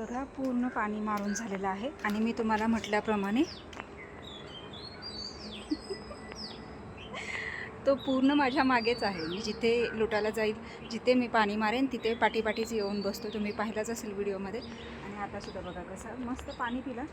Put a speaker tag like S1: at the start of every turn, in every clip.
S1: बघा पूर्ण पाणी मारून झालेलं आहे. आणि मी तुम्हाला म्हटल्याप्रमाणे तो पूर्ण माझ्या मागेच आहे. मी जिथे लुटायला जाईल जिथे मी पाणी मारेन तिथे पाठीपाठीच येऊन बसतो. तुम्ही पाहिलाच असेल व्हिडिओमध्ये. आणि आतासुद्धा बघा कसं मस्त पाणी पिलं.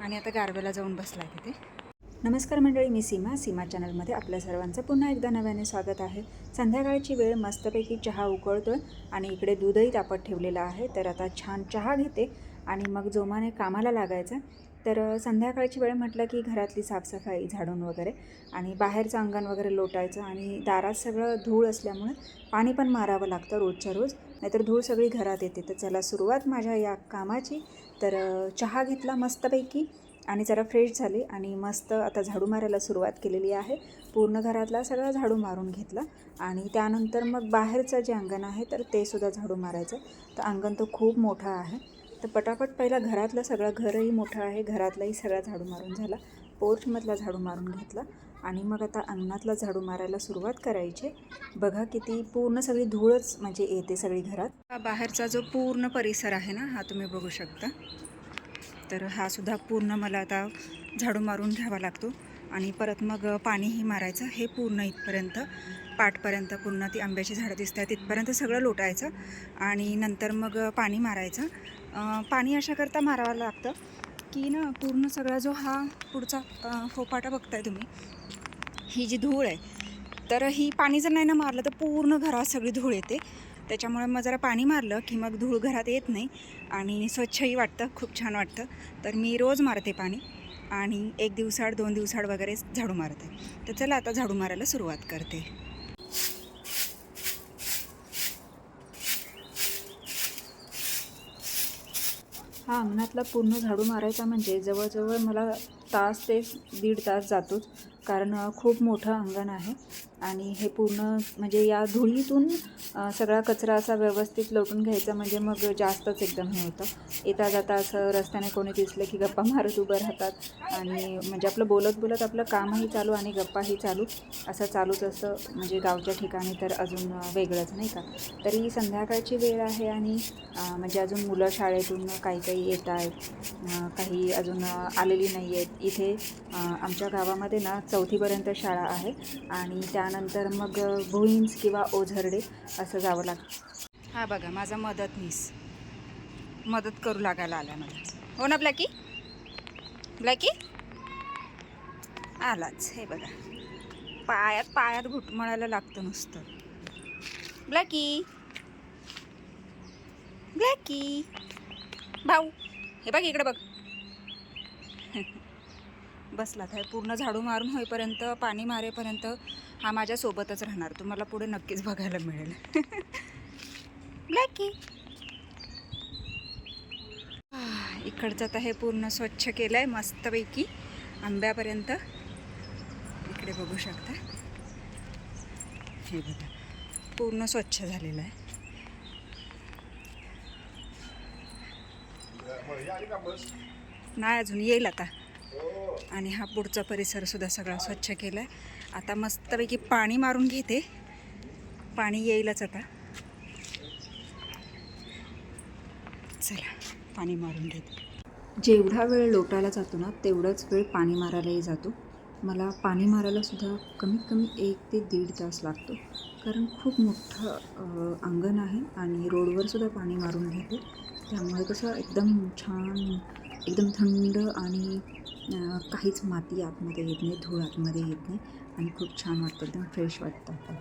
S1: आणि आता गारव्याला जाऊन बसला आहे तिथे. नमस्कार मंडळी मी सीमा. सीमा चॅनलमध्ये आपल्या सर्वांचं पुन्हा एकदा नव्याने स्वागत आहे. संध्याकाळची वेळ मस्तपैकी चहा उकळतो आणि इकडे दूधही तापत ठेवलेलं आहे. तर आता छान चहा घेते आणि मग जोमाने कामाला लागायचं. तर संध्याकाळची वेळ म्हटलं की घरातली साफसफाई झाडून वगैरे आणि बाहेरचं अंगण वगैरे लोटायचं आणि दारात सगळं धूळ असल्यामुळे पाणी पण मारावं लागतं रोजच्या रोज. नाहीतर धूळ सगळी घरात येते. तर चला सुरुवात माझ्या या कामाची. तर चहा घेतला मस्तपैकी. आणि जरा फ्रेश झाली आणि मस्त आता झाडू मारायला सुरुवात केलेली आहे. पूर्ण घरातला सगळा झाडू मारून घेतला आणि त्यानंतर मग बाहेरचं जे अंगण आहे तर ते सुद्धा झाडू मारायचं. तर अंगण तर खूप मोठं आहे. तर पटापट पहिला घरातलं सगळं घरही मोठं आहे. घरातलाही सगळा झाडू मारून झाला. पोर्चमधला झाडू मारून घेतला आणि मग आता अंगणातला झाडू मारायला सुरुवात करायची. बघा किती पूर्ण सगळी धूळच म्हणजे येते सगळी घरात. बाहेरचा जो पूर्ण परिसर आहे ना हा तुम्ही बघू शकता. तर हा सुद्धा पूर्ण मला आता झाडू मारून घ्यावा लागतो. आणि परत मग पाणीही मारायचं. हे पूर्ण इथपर्यंत पाठपर्यंत पूर्ण ती आंब्याची झाडं दिसत आहेत तिथपर्यंत सगळं लोटायचं आणि नंतर मग पाणी मारायचं. पाणी अशाकरता मारावं लागतं की ना पूर्ण सगळा जो हा पुढचा फोपाटा बघताय तुम्ही ही जी धूळ आहे तर ही पाणी जर नाही ना मारलं तर पूर्ण घरात सगळी धूळ येते. त्याच्यामुळे मग जरा पाणी मारलं की मग धूळ घरात येत नाही आणि स्वच्छही वाटतं खूप छान वाटतं. तर मी रोज मारते पाणी आणि एक दिवसाड दोन दिवसाड वगैरे झाडू मारते. तर चला आता झाडू मारायला सुरुवात करते. हा अंगणातला पूर्ण झाडू मारायचा म्हणजे जवळजवळ मला तास ते दीड तास जातोच. कारण खूप मोठं अंगण आहे आणि हे पूर्ण म्हणजे या धुळीतून सगळा कचरा असा व्यवस्थित लोटून घ्यायचा म्हणजे मग जास्तच एकदम हे होतं. येता जाता असं रस्त्याने कोणी दिसलं की गप्पा मारत उभं राहतात आणि म्हणजे आपलं बोलत बोलत आपलं कामही चालू आणि गप्पाही चालू असं चालूच असतं. म्हणजे गावच्या ठिकाणी तर अजून वेगळंच नाही का? तरी संध्याकाळची वेळ आहे आणि म्हणजे अजून मुलं शाळेतून काही काही येत आहेत. काही अजून आलेली नाही आहेत. इथे आमच्या गावामध्ये ना चौथीपर्यंत शाळा आहे आणि त्यानंतर मग भुईंज किंवा ओझरडे असं जावं लागतं हा बघा माझा मदतनीस मदत करू लागायला आला मला. हो ना ब्लॅकी ब्लॅकी आलाच. हे बघा. पायात पायात घुटमळायला लागतं नुसतं. ब्लॅकी ब्लॅकी भाऊ हे बघ इकडे बघ. बसला आहे पूर्ण झाडू मारून होईपर्यंत पाणी मारेपर्यंत हा माझ्यासोबतच राहणार. तुम्हाला पुढे नक्कीच बघायला मिळेल. ब्लॅकी इकडचं आता हे पूर्ण स्वच्छ केलं आहे मस्तपैकी. आंब्यापर्यंत. इकडे बघू शकता. हे बघा. पूर्ण स्वच्छ झालेलं आहे. नाही अजून येईल आता. आणि हा पुढचा परिसरसुद्धा सगळा स्वच्छ केला आहे आता मस्तपैकी पाणी मारून घेते. पाणी येईलच आता. चला पाणी मारून घेते. जेवढा वेळ लोटायला जातो ना तेवढाच वेळ पाणी मारायलाही जातो. मला पाणी मारायलासुद्धा कमीत कमी एक ते दीड तास लागतो. कारण खूप मोठं अंगण आहे आणि रोडवरसुद्धा पाणी मारून घेते. त्यामुळे कसं एकदम छान एकदम थंड आणि काहीच माती आतमध्ये येत नाही धूळ आतमध्ये येत नाही आणि खूप छान वाटतं एकदम फ्रेश वाटतं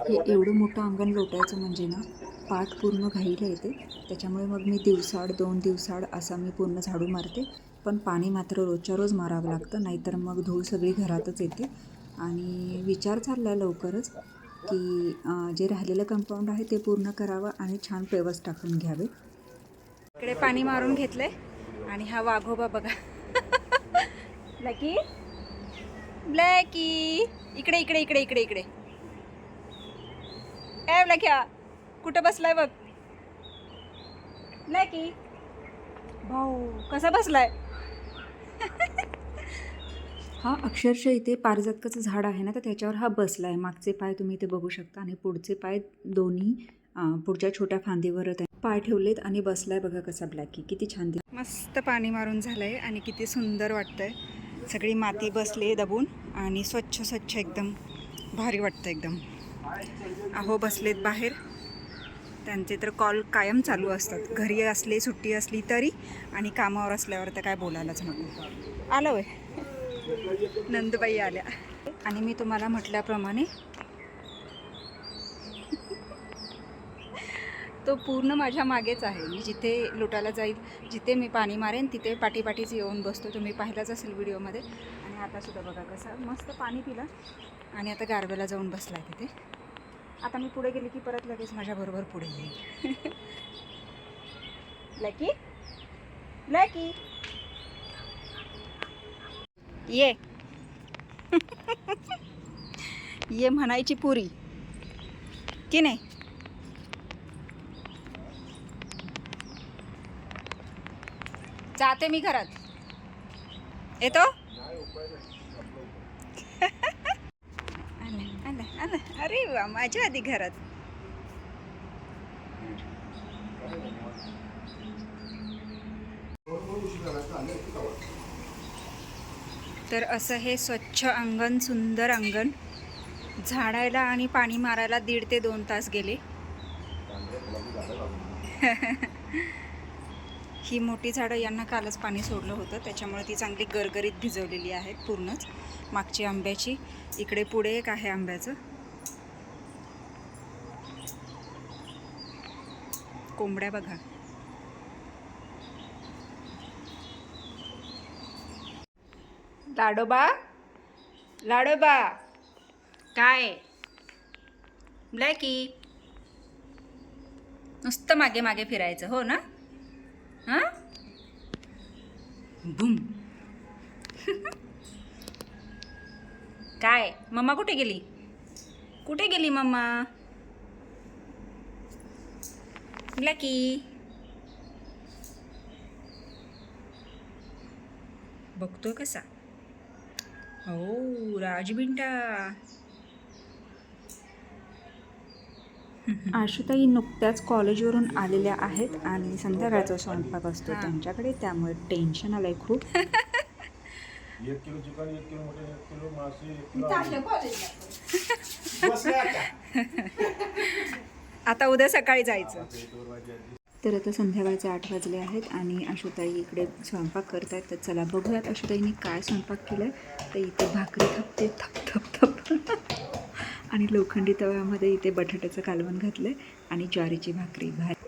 S1: हे एवढं मोठं अंगण लोटायचं म्हणजे ना पाठ पूर्ण घाईला येते. त्याच्यामुळे मग मी दिवसाड दोन दिवसाड असा मी पूर्ण झाडू मारते. पण पाणी मात्र रोजच्या रोज मारावं लागतं नाहीतर मग धूळ सगळी घरातच येते. आणि विचार चालला आहे लवकरच की जे राहिलेलं कंपाऊंड आहे ते पूर्ण करावं आणि छान पेवस टाकून घ्यावे. इकडे पाणी मारून घेतलं आहे आणि हा वाघोबा बघा. ब्लॅकी ब्लॅकी इकडे इकडे इकडे इकडे इकडे. ए ब्लॅक्या कुठं बसलाय बघ? ब्लॅकी भाऊ कसा बसलाय? हा अक्षरशः इथे पारिजातकाचं झाड आहे ना तर त्याच्यावर हा बसला आहे मागचे पाय तुम्ही इथे बघू शकता आणि पुढचे पाय दोन्ही पुढच्या छोट्या फांदीवर आहेत. पाय ठेवलेत आणि बसलाय बघा कसा ब्लॅकी किती छान दिसत मस्त पाणी मारून झालंय आणि किती सुंदर वाटतंय. सगळी माती बसली दबून आणि स्वच्छ स्वच्छ एकदम भारी वाटतं एकदम. अहो बसलेत बाहेर. त्यांचे तर कॉल कायम चालू असतात. घरी असले सुट्टी असली तरी आणि कामावर असल्यावर तर काय बोलायलाच नको. आलं वय. नंदबाई आल्या. आणि मी तुम्हाला म्हटल्याप्रमाणे तो पूर्ण माझ्या मागेच आहे. मी जिथे लुटायला जाईल जिथे मी पाणी मारेन तिथे पाठीपाठीच येऊन बसतो. तुम्ही पाहिलाच असेल व्हिडिओमध्ये. आणि आतासुद्धा बघा कसं मस्त पाणी पिलं. आणि आता गारव्याला जाऊन बसला आहे तिथे. आता मी पुढे गेली की परत लगेच माझ्याबरोबर पुढे येईल. लकी लकी ये. ये म्हणायची पुरी. की नाही? जाते मी घरात. येतो? अरे वा माझ्या आधी घरात. तर असं हे स्वच्छ अंगण सुंदर अंगण. झाडायला आणि पाणी मारायला दीड ते दोन तास गेले. ही मोठी झाडं यांना कालच पाणी सोडलं होतं. त्याच्यामुळे ती चांगली गरगरीत भिजवलेली आहेत पूर्णच. मागची आंब्याची इकडे पुढे एक आहे आंब्याचं. कोंबड्या बघा. लाडोबा? लाडोबा? काय? ब्लॅकी नुसतं मागे मागे फिरायचं हो ना? हां? बुम. काय? मम्मा कुठे गेली? कुठे गेली मम्मा? ब्लॅकी बघतोय कसा? हो राजबिंटा. आशुताई नुकत्याच कॉलेजवरून आलेल्या आहेत आणि संध्याकाळचा स्वयंपाक असतो त्यांच्याकडे त्यामुळे टेन्शन आलंय खूप.
S2: एक किलो चिकन एक किलो मटन एक किलो मासे एक किलो
S1: आता. उद्या सकाळी जायचं. तर आता संध्याकाळचे आठ वाजले आहेत आणि आशुताई इकडे स्वयंपाक करत आहेत तर चला बघूयात आशुताईने काय स्वयंपाक केलं आहे तर इथे भाकरी थपते थप थप थप. आणि लोखंडी तव्यामध्ये इथे बटाट्याचं कालवण घातलं आहे आणि ज्वारीची भाकरी भात.